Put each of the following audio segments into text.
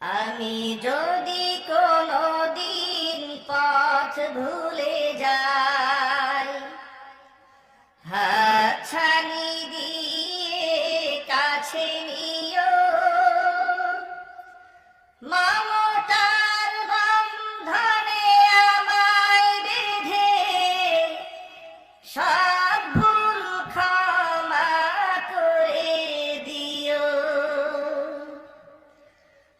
আমি যদি কোনো দিন পথ ভুল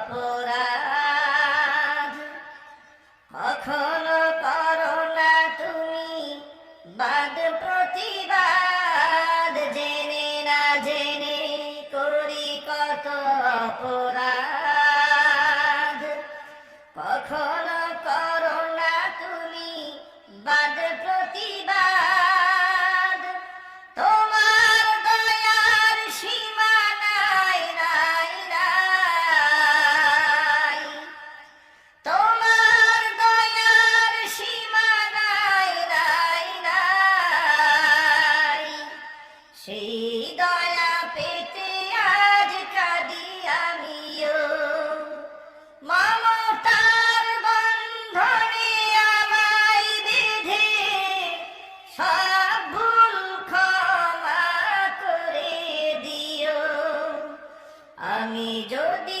অপরাধ কখনো যদি